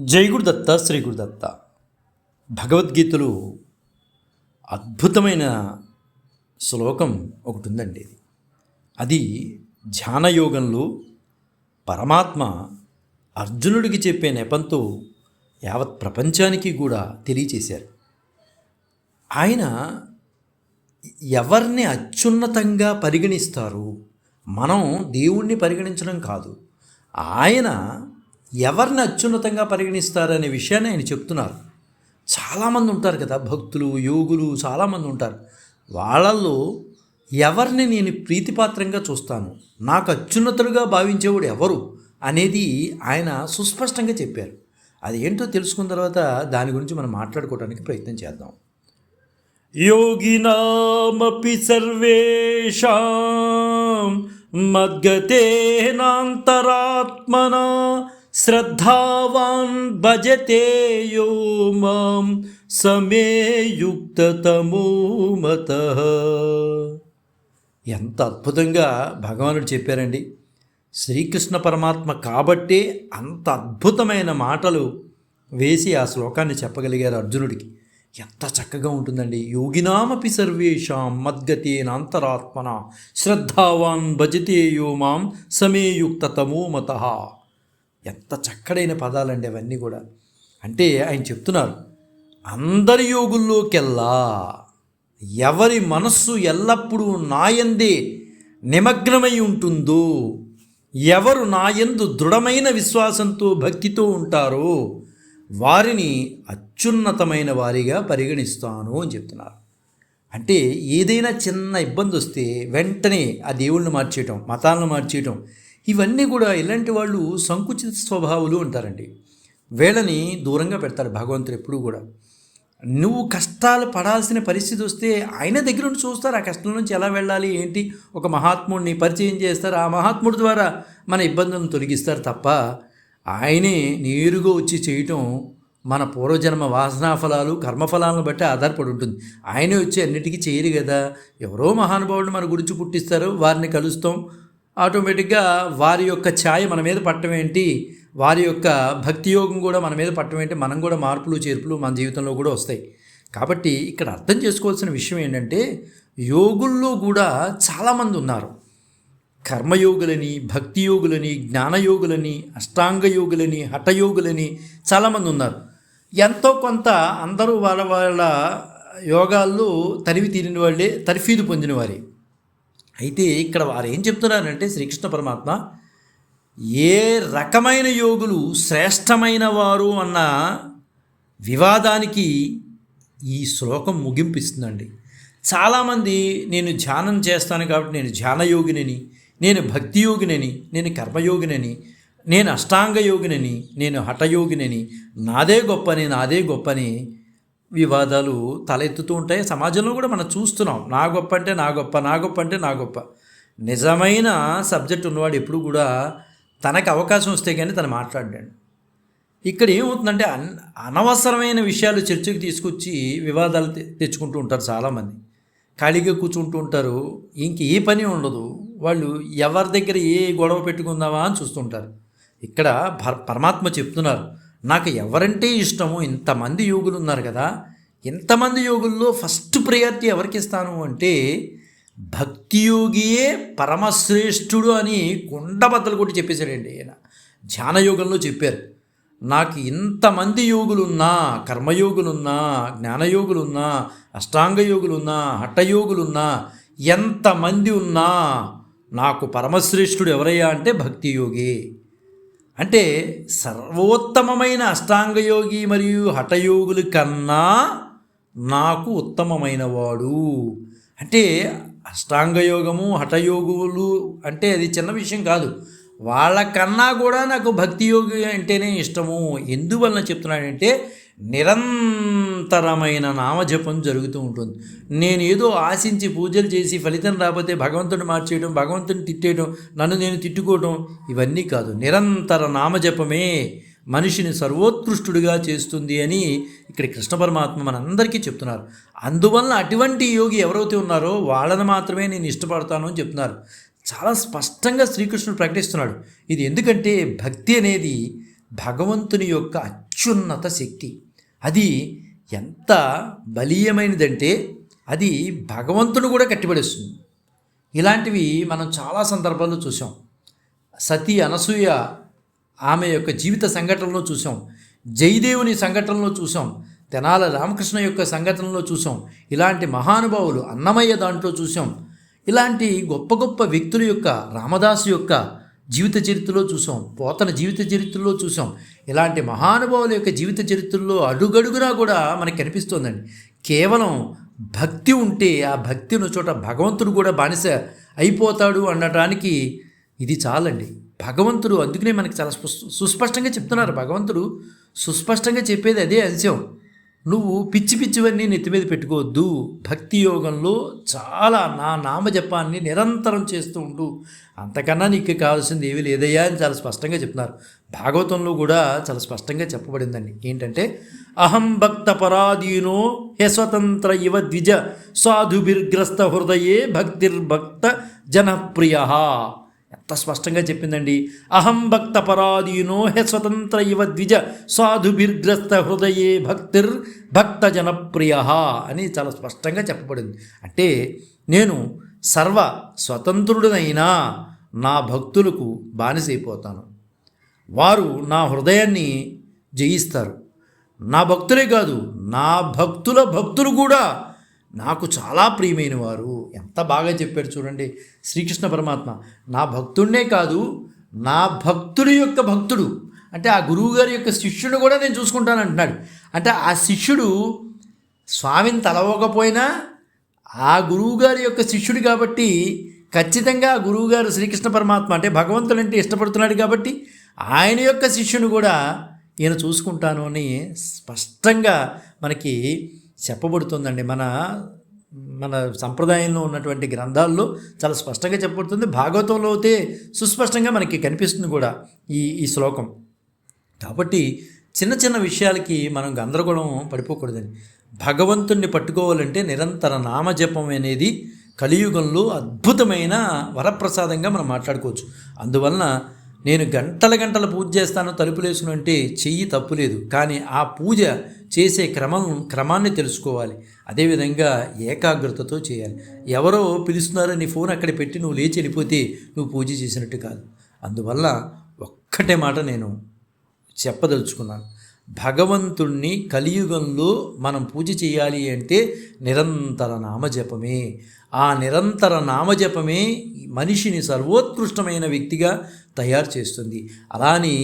జై గురుదత్త శ్రీ గురుదత్త. భగవద్గీతలో అద్భుతమైన శ్లోకం ఒకటి ఉందండి ఇది. అది ధ్యానయోగంలో పరమాత్మ అర్జునుడికి చెప్పే నెపంతో యావత్ ప్రపంచానికి కూడా తెలియచేశారు. ఆయన ఎవరిని అత్యున్నతంగా పరిగణిస్తారు? మనం దేవుణ్ణి పరిగణించడం కాదు. ఆయన ఎవరిని అత్యున్నతంగా పరిగణిస్తారనే విషయాన్ని ఆయన చెప్తున్నారు. చాలామంది ఉంటారు కదా భక్తులు యోగులు చాలామంది ఉంటారు. వాళ్ళల్లో ఎవరిని నేను ప్రీతిపాత్రంగా చూస్తాను? నాకు అత్యున్నతులుగా భావించేవాడు ఎవరు? అనేది ఆయన సుస్పష్టంగా చెప్పారు. అది ఏంటో తెలుసుకున్న తర్వాత దాని గురించి మనం మాట్లాడుకోవడానికి ప్రయత్నం చేద్దాం. యోగినామపి సర్వేషాం మద్గతేనాంతరాత్మనా శ్రద్ధావాన్ భజతే యో మాం సమేయుక్తతమో మత ఎంత అద్భుతంగా భగవానుడు చెప్పారండి. శ్రీకృష్ణ పరమాత్మ కాబట్టే అంత అద్భుతమైన మాటలు వేసి ఆ శ్లోకాన్ని చెప్పగలిగారు అర్జునుడికి. ఎంత చక్కగా ఉంటుందండి. యోగినామపి సర్వేషాం మద్గతేన అంతరాత్మన శ్రద్ధావాన్ భజతే యో మాం సమేయుక్త తమో మత ఎంత చక్కడైన పదాలండి అవన్నీ కూడా. అంటే ఆయన చెప్తున్నారు అందరి యోగుల్లోకెల్లా ఎవరి మనస్సు ఎల్లప్పుడూ నాయందే నిమగ్నమై ఉంటుందో ఎవరు నాయందు దృఢమైన విశ్వాసంతో భక్తితో ఉంటారో వారిని అత్యున్నతమైన వారిగా పరిగణిస్తాను అని చెప్తున్నారు. అంటే ఏదైనా చిన్న ఇబ్బంది వస్తే వెంటనే ఆ దేవుళ్ళని మార్చేయటం మతాలను మార్చేయటం ఇవన్నీ కూడా ఇలాంటి వాళ్ళు సంకుచిత స్వభావాలు ఉంటారండి వేళని దూరంగా పెడతారు భగవంతుడు ఎప్పుడూ కూడా. నువ్వు కష్టాలు పడాల్సిన పరిస్థితి వస్తే ఆయన దగ్గర నుండి చూస్తారు ఆ కష్టం నుంచి ఎలా వెళ్ళాలి ఏంటి ఒక మహాత్ముడిని పరిచయం చేస్తారు ఆ మహాత్ముడి ద్వారా మన ఇబ్బందులను తొలగిస్తారు తప్ప ఆయనే నేరుగా వచ్చి చేయటం మన పూర్వజన్మ వాసనా ఫలాలు కర్మఫలాలను బట్టి ఆధారపడి ఉంటుంది. ఆయనే వచ్చి అన్నిటికీ చేయరు కదా. ఎవరో మహానుభావుడు మన గురించి పుట్టిస్తారు వారిని కలుస్తాం ఆటోమేటిక్గా వారి యొక్క ఛాయ మన మీద పట్టడం ఏంటి? వారి యొక్క భక్తి యోగం కూడా మన మీద పట్టడం ఏంటి? మనం కూడా మార్పులు చేర్పులు మన జీవితంలో కూడా వస్తాయి. కాబట్టి ఇక్కడ అర్థం చేసుకోవాల్సిన విషయం ఏంటంటే యోగుల్లో కూడా చాలామంది ఉన్నారు. కర్మయోగులని భక్తి యోగులని జ్ఞానయోగులని అష్టాంగ యోగులని హఠయోగులని చాలామంది ఉన్నారు. ఎంతో కొంత అందరూ వాళ్ళ వాళ్ళ యోగాల్లో తరివి తీరిన వాళ్ళే తర్ఫీదు పొందిన వారే అయితే ఇక్కడ వారు ఏం చెప్తున్నారంటే శ్రీకృష్ణ పరమాత్మ ఏ రకమైన యోగులు శ్రేష్టమైన వారు అన్న వివాదానికి ఈ శ్లోకం ముగింపిస్తుందండి. చాలామంది నేను ధ్యానం చేస్తాను కాబట్టి నేను ధ్యానయోగినని నేను భక్తి యోగినని నేను కర్మయోగినని నేను అష్టాంగ యోగినని నేను హఠయోగినని నాదే గొప్పని నాదే గొప్పని వివాదాలు తలెత్తుతూ ఉంటాయి. సమాజంలో కూడా మనం చూస్తున్నాం. నా గొప్ప అంటే నా గొప్ప నా గొప్ప అంటే నా గొప్ప. నిజమైన సబ్జెక్ట్ ఉన్నవాడు ఎప్పుడు కూడా తనకు అవకాశం వస్తే కానీ తను మాట్లాడాడు ఇక్కడ ఏమవుతుందంటే అన్ అనవసరమైన విషయాలు చర్చకు తీసుకొచ్చి వివాదాలు తె- తెచ్చుకుంటూ ఉంటారు చాలామంది. ఖాళీగా కూర్చుంటూ ఉంటారు. ఇంక ఏ పని ఉండదు. వాళ్ళు ఎవరి దగ్గర ఏ గొడవ పెట్టుకుందామా అని చూస్తుంటారు. ఇక్కడ భర్- పరమాత్మ చెప్తున్నారు. నాకు ఎవరంటే ఇష్టము? ఇంతమంది యోగులు ఉన్నారు కదా. ఇంతమంది యోగుల్లో ఫస్ట్ ప్రయారిటీ ఎవరికి ఇస్తాను అంటే భక్తియోగియే పరమశ్రేష్ఠుడు అని కుండబద్దలు కొట్టి చెప్పేశాడండి ఆయన ధ్యానయోగంలో చెప్పారు. నాకు ఇంతమంది యోగులున్నా కర్మయోగులున్నా జ్ఞానయోగులున్నా అష్టాంగ యోగులున్నా హఠయోగులున్నా ఎంతమంది ఉన్నా నాకు పరమశ్రేష్ఠుడు ఎవరయ్యా అంటే భక్తియోగి. అంటే సర్వోత్తమమైన అష్టాంగయోగి మరియు హఠయోగుల కన్నా నాకు ఉత్తమమైన వాడు అంటే అష్టాంగయోగము హఠయోగులు అంటే అది చిన్న విషయం కాదు. వాళ్ళకన్నా కూడా నాకు భక్తి యోగి అంటేనే ఇష్టము. ఎందువలన చెప్తున్నాడంటే నిరంతరమైన నామజపం జరుగుతూ ఉంటుంది. నేను ఏదో ఆశించి పూజలు చేసి ఫలితం రాకపోతే భగవంతుని మార్చేయడం భగవంతుని తిట్టేయడం నన్ను నేను తిట్టుకోవడం ఇవన్నీ కాదు. నిరంతర నామజపమే మనిషిని సర్వోత్కృష్టుడిగా చేస్తుంది అని ఇక్కడ కృష్ణ పరమాత్మ మనందరికీ చెప్తున్నారు. అందువల్ల అటువంటి యోగి ఎవరైతే ఉన్నారో వాళ్ళని మాత్రమే నేను ఇష్టపడతాను అని చెప్తున్నారు. చాలా స్పష్టంగా శ్రీకృష్ణుడు ప్రకటిస్తున్నాడు. ఇది ఎందుకంటే భక్తి అనేది భగవంతుని యొక్క అత్యున్నత శక్తి. అది ఎంత బలీయమైనదంటే అది భగవంతుడు కూడా కట్టిపడేస్తుంది. ఇలాంటివి మనం చాలా సందర్భాల్లో చూసాం సతీ అనసూయ ఆమె యొక్క జీవిత సంఘటనలో చూసాం జయదేవుని సంఘటనలో చూసాం తెనాల రామకృష్ణ యొక్క సంఘటనలో చూసాం ఇలాంటి మహానుభావులు అన్నమయ్య దాంట్లో చూసాం ఇలాంటి గొప్ప గొప్ప వ్యక్తుల యొక్క రామదాసు యొక్క జీవిత చరిత్రలో చూసాం పోతన జీవిత చరిత్రలో చూసాం. ఇలాంటి మహానుభావుల యొక్క జీవిత చరిత్రలో అడుగడుగునా కూడా మనకు కనిపిస్తోందండి. కేవలం భక్తి ఉంటే ఆ భక్తి ఉన్న చోట భగవంతుడు కూడా బానిస అయిపోతాడు అనడానికి ఇది చాలండి. భగవంతుడు అందుకనే మనకి చాలా స్పష్ట- సుస్పష్టంగా చెప్తున్నారు. భగవంతుడు సుస్పష్టంగా చెప్పేది అదే అంశం. నువ్వు పిచ్చి పిచ్చివన్నీ నెత్తి మీద పెట్టుకోవద్దు. భక్తి యోగంలో చాలా నా నామజపాన్ని నిరంతరం చేస్తూ ఉండు. అంతకన్నా నీకు కావాల్సింది ఏమీ లేదయ్యా అని చాలా స్పష్టంగా చెప్తున్నారు. భాగవతంలో కూడా చాలా స్పష్టంగా చెప్పబడిందండి. ఏంటంటే అహం భక్త పరాధీనో హే స్వతంత్ర ఇవ ద్విజ సాధుభిర్గ్రస్త హృదయే భక్తిర్భక్త జనప్రియ. ఎంత స్పష్టంగా చెప్పిందండి. అహం భక్త పరాధీనో హె స్వతంత్ర ఇవ ద్విజ సాధుభిర్గ్రస్త హృదయే భక్తిర్ భక్త జనప్రియ అని చాలా స్పష్టంగా చెప్పబడింది. అంటే నేను సర్వ స్వతంత్రుడినైనా నా భక్తులకు బానిసైపోతాను. వారు నా హృదయాన్ని జయిస్తారు. నా భక్తులే కాదు నా భక్తుల భక్తులు కూడా నాకు చాలా ప్రియమైన వారు ఎంత బాగా చెప్పాడు చూడండి శ్రీకృష్ణ పరమాత్మ. నా భక్తుడినే కాదు నా భక్తుడి యొక్క భక్తుడు. అంటే ఆ గురువుగారి యొక్క శిష్యుడు కూడా నేను చూసుకుంటాను అంటున్నాడు. అంటే ఆ శిష్యుడు స్వామిని తలవకపోయినా ఆ గురువుగారి యొక్క శిష్యుడు కాబట్టి ఖచ్చితంగా ఆ గురువుగారు శ్రీకృష్ణ పరమాత్మ అంటే భగవంతుడు అంటే ఇష్టపడుతున్నాడు కాబట్టి ఆయన యొక్క శిష్యుని కూడా ఈయన చూసుకుంటాను అని స్పష్టంగా మనకి చెప్పబడుతుందండి. మన మన సంప్రదాయంలో ఉన్నటువంటి గ్రంథాల్లో చాలా స్పష్టంగా చెప్పబడుతుంది. భాగవతంలో అయితే సుస్పష్టంగా మనకి కనిపిస్తుంది కూడా ఈ ఈ శ్లోకం. కాబట్టి చిన్న చిన్న విషయాలకి మనం గందరగోళం పడిపోకూడదండి. భగవంతుణ్ణి పట్టుకోవాలంటే నిరంతర నామజపం అనేది కలియుగంలో అద్భుతమైన వరప్రసాదంగా మనం మాట్లాడుకోవచ్చు. అందువలన నేను గంటల గంటల పూజ చేస్తాను తలుపులేసిన అంటే చెయ్యి తప్పులేదు. కానీ ఆ పూజ చేసే క్రమం క్రమాన్ని తెలుసుకోవాలి. అదేవిధంగా ఏకాగ్రతతో చేయాలి. ఎవరో పిలుస్తున్నారో నీ ఫోన్ అక్కడ పెట్టి నువ్వు లేచి వెళ్ళిపోతే నువ్వు పూజ చేసినట్టు కాదు. అందువల్ల ఒక్కటే మాట నేను చెప్పదలుచుకున్నాను. భగవంతుణ్ణి కలియుగంలో మనం పూజ చేయాలి అంటే నిరంతర నామజపమే. ఆ నిరంతర నామజపమే మనిషిని సర్వోత్కృష్టమైన వ్యక్తిగా తయారు చేస్తుంది. అలాని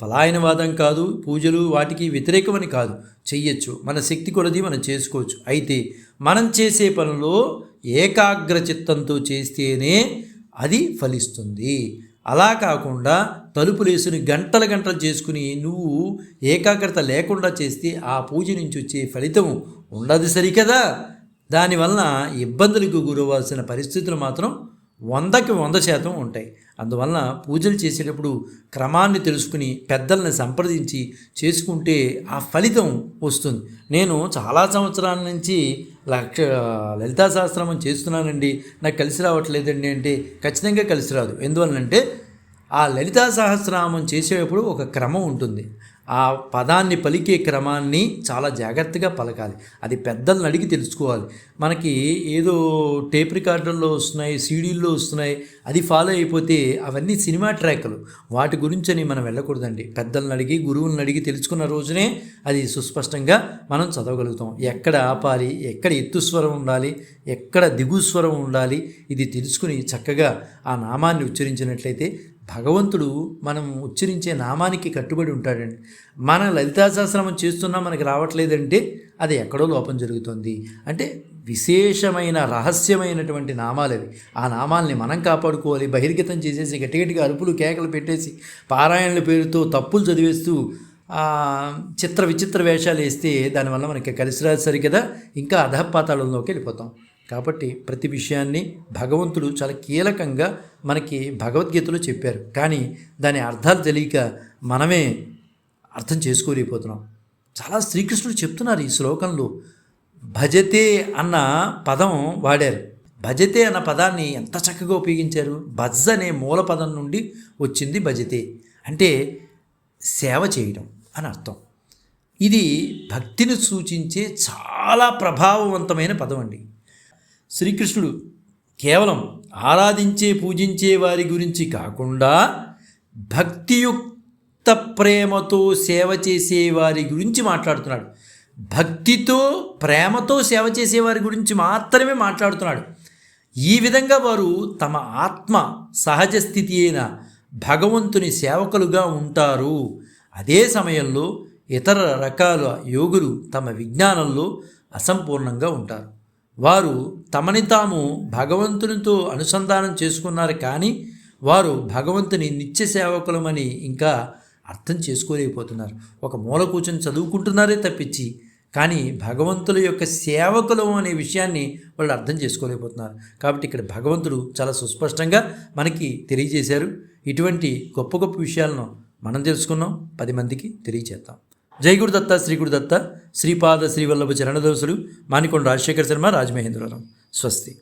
ఫలాయనవాదం కాదు పూజలు వాటికి వ్యతిరేకమని కాదు. చెయ్యొచ్చు. మన శక్తి కొలది మనం చేసుకోవచ్చు. అయితే మనం చేసే పనిలో ఏకాగ్ర చిత్తంతో చేస్తేనే అది ఫలిస్తుంది. అలా కాకుండా తలుపులేసుని గంటల గంటలు చేసుకుని నువ్వు ఏకాగ్రత లేకుండా చేస్తే ఆ పూజ నుంచి వచ్చే ఫలితం ఉండదు సరికదా? దానివలన ఇబ్బందులకు గురవాల్సిన పరిస్థితులు మాత్రం వందకి వంద శాతం ఉంటాయి. అందువలన పూజలు చేసేటప్పుడు క్రమాన్ని తెలుసుకుని పెద్దల్ని సంప్రదించి చేసుకుంటే ఆ ఫలితం వస్తుంది. నేను చాలా సంవత్సరాల నుంచి లక్ష లలితా సహస్రనామం చేస్తున్నానండి. నాకు కలిసి రావట్లేదండి అంటే ఖచ్చితంగా కలిసి రాదు. ఎందువలనంటే ఆ లలితా సహస్రనామం చేసేటప్పుడు ఒక క్రమం ఉంటుంది. ఆ పదాన్ని పలికే క్రమాన్ని చాలా జాగ్రత్తగా పలకాలి. అది పెద్దలను అడిగి తెలుసుకోవాలి. మనకి ఏదో టేప్ రికార్డర్లో వస్తున్నాయి సీడీల్లో వస్తున్నాయి అది ఫాలో అయిపోతే అవన్నీ సినిమా ట్రాక్లు. వాటి గురించని మనం వెళ్ళకూడదండి. పెద్దలను అడిగి గురువులను అడిగి తెలుసుకున్న రోజునే అది సుస్పష్టంగా మనం చదవగలుగుతాం. ఎక్కడ ఆపాలి ఎక్కడ ఎత్తుస్వరం ఉండాలి ఎక్కడ దిగుస్వరం ఉండాలి ఇది తెలుసుకుని చక్కగా ఆ నామాన్ని ఉచ్చరించినట్లయితే భగవంతుడు మనం ఉచ్చరించే నామానికి కట్టుబడి ఉంటాడండి. మన లలితాశాస్త్రం చేస్తున్నా మనకి రావట్లేదంటే అది ఎక్కడో లోపం జరుగుతుంది. అంటే విశేషమైన రహస్యమైనటువంటి నామాలు అవి. ఆ నామాల్ని మనం కాపాడుకోవాలి బహిర్గతం చేసేసి గట్టిగట్టిగా అరుపులు కేకలు పెట్టేసి పారాయణల పేరుతో తప్పులు చదివేస్తూ చిత్ర విచిత్ర వేషాలు వేస్తే దానివల్ల మనకి కలిసి రాదు సరికదా? ఇంకా అధపాతాళంలోకి వెళ్ళిపోతాం. కాబట్టి ప్రతి విషయాన్ని భగవంతుడు చాలా కీలకంగా మనకి భగవద్గీతలో చెప్పారు. కానీ దాని అర్థాలు తెలియక మనమే అర్థం చేసుకోలేకపోతున్నాం. చాలా శ్రీకృష్ణుడు చెప్తున్నారు ఈ శ్లోకంలో భజతే అన్న పదం వాడారు. భజతే అన్న పదాన్ని ఎంత చక్కగా ఉపయోగించారు? భజ్ అనే మూల పదం నుండి వచ్చింది భజతే. అంటే సేవ చేయడం అని అర్థం. ఇది భక్తిని సూచించే చాలా ప్రభావవంతమైన పదం అండి. శ్రీకృష్ణుడు కేవలం ఆరాధించే పూజించే వారి గురించి కాకుండా భక్తియుక్త ప్రేమతో సేవ చేసే వారి గురించి మాట్లాడుతున్నాడు. భక్తితో ప్రేమతో సేవ చేసే వారి గురించి మాత్రమే మాట్లాడుతున్నాడు. ఈ విధంగా వారు తమ ఆత్మ సహజ స్థితి అయిన భగవంతుని సేవకులుగా ఉంటారు. అదే సమయంలో ఇతర రకాల యోగులు తమ విజ్ఞానంలో అసంపూర్ణంగా ఉంటారు. వారు తమని తాము భగవంతునితో అనుసంధానం చేసుకున్నారు కానీ వారు భగవంతుని నిత్య సేవకులమని ఇంకా అర్థం చేసుకోలేకపోతున్నారు. ఒక మూల కూర్చొని చదువుకుంటున్నారే తప్పించి కానీ భగవంతుల యొక్క సేవకులం అనే విషయాన్ని వాళ్ళు అర్థం చేసుకోలేకపోతున్నారు. కాబట్టి ఇక్కడ భగవంతుడు చాలా సుస్పష్టంగా మనకి తెలియజేశారు. ఇటువంటి గొప్ప గొప్ప విషయాలను మనం తెలుసుకున్నాం. పది మందికి తెలియజేద్దాం జై గురుదత్త శ్రీ గురుదత్త శ్రీపాద శ్రీవల్లభ చరణదోసులు మానికొండ రాజశేఖర శర్మ రాజమహేంద్రవరం. స్వస్తి.